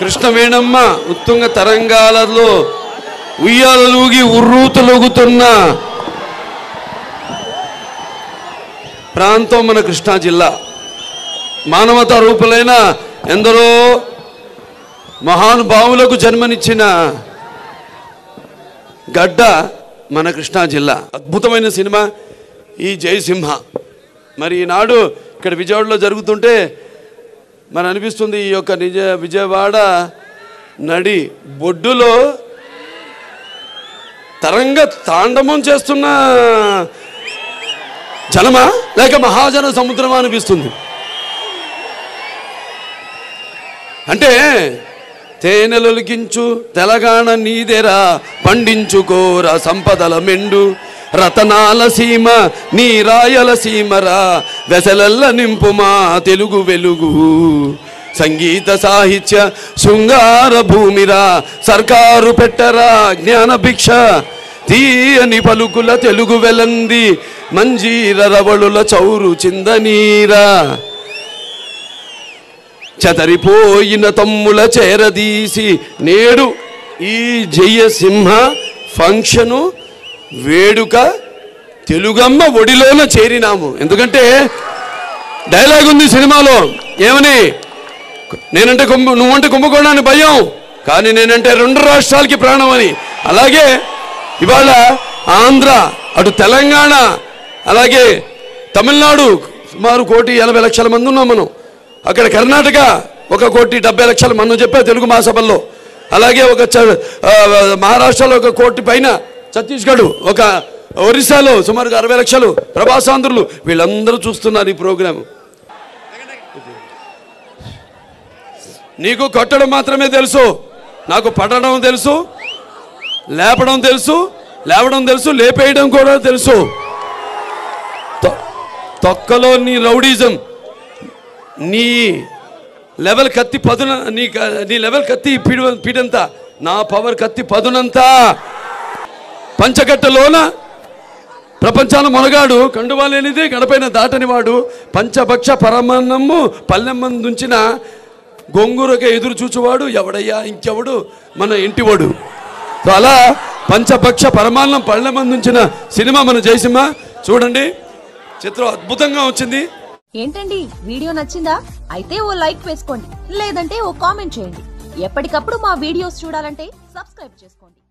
కృష్ణవేణమ్మ ఉత్తుంగ తరంగాలలో ఉయ్యాలలుగి ఉర్రూతలూగుతున్న ప్రాంతం మన కృష్ణా జిల్లా. మానవతా రూపులైన ఎందరో మహానుభావులకు జన్మనిచ్చిన గడ్డ మన కృష్ణా జిల్లా. అద్భుతమైన సినిమా ఈ జయసింహ. మరి ఈనాడు ఇక్కడ విజయవాడలో జరుగుతుంటే మన అనిపిస్తుంది ఈ యొక్క నిజ విజయవాడ నడి బొడ్డులో తరంగ తాండవం చేస్తున్న జనమా? లేక మహాజన సముద్రమా అనిపిస్తుంది? అంటే తేనెలొలికించు తెలంగాణ నీదెరా పండించుకోరా సంపదల మెండు. రతనాల సీమ నీ రాయల సీమరా వెసలల్ల నింపుమా తెలుగు వెలుగు. సంగీత సాహిత్య శృంగార భూమిరా సర్కారు పెట్టరా జ్ఞాన భిక్ష. తీయని పలుకుల తెలుగు వెలంది మంజీర రవళుల చౌరు చిందనీరా. చదరిపోయిన తమ్ముల చేరదీసి నేడు ఈ జయసింహ ఫంక్షను వేడుక తెలుగమ్మ ఒడిలోన చేరినాము. ఎందుకంటే డైలాగ్ ఉంది సినిమాలో. ఏమని? నేనంటే కుంభ నువ్వంటే కుంభకోణాన్ని భయం. కానీ నేనంటే రెండు రాష్ట్రాలకి ప్రాణం అని అలాగే ఇవాళ ఆంధ్ర అటు తెలంగాణ అలాగే తమిళనాడు సుమారు కోటి ఎనభై లక్షల మంది ఉన్నాం మనం. అక్కడ కర్ణాటక ఒక కోటి డెబ్బై లక్షల మంది చెప్పే తెలుగు మహాసభల్లో. అలాగే ఒక చ- మహారాష్ట్రలో ఒక కోటి పైన ఛత్తీస్గఢ్ ఒక ఒరిస్సాలో సుమారుగా అరవై లక్షలు ప్రభాసాంధ్రులు వీళ్ళందరూ చూస్తున్నారు ఈ ప్రోగ్రాం నీకు కొట్టడం మాత్రమే తెలుసు నాకు పడడం తెలుసు లేపడం తెలుసు లేవడం తెలుసు లేపేయడం కూడా తెలుసు. తొక్కలో నీ రౌడీజం నీ లెవెల్ కత్తి పదున నీ నీ లెవెల్ కత్తి పీడ పీడంతా నా పవర్ కత్తి పదునంతా. పంచగట్టలోన ప్రపంచాన మొనగాడు. కండువాలేనిది గడపైన దాటని వాడు. పంచభక్ష పరమాన్నము పల్లెమ్మందుంచిన గొంగురక ఎదురు చూచువాడు. ఎవడయ్యా? ఇంకెవడు? మన ఇంటివాడు. సో అలా పంచభక్ష పరమాన్నం పళ్ళెమందుంచిన సినిమా మన జయసింహ. చూడండి. చిత్రం అద్భుతంగా వచ్చింది. ఏంటండి? వీడియో నచ్చిందా? అయితే ఓ లైక్ వేసుకోండి. లేదంటే ఓ కామెంట్ చేయండి. ఎప్పటికప్పుడు మా వీడియోస్ చూడాలంటే సబ్స్క్రైబ్ చేసుకోండి.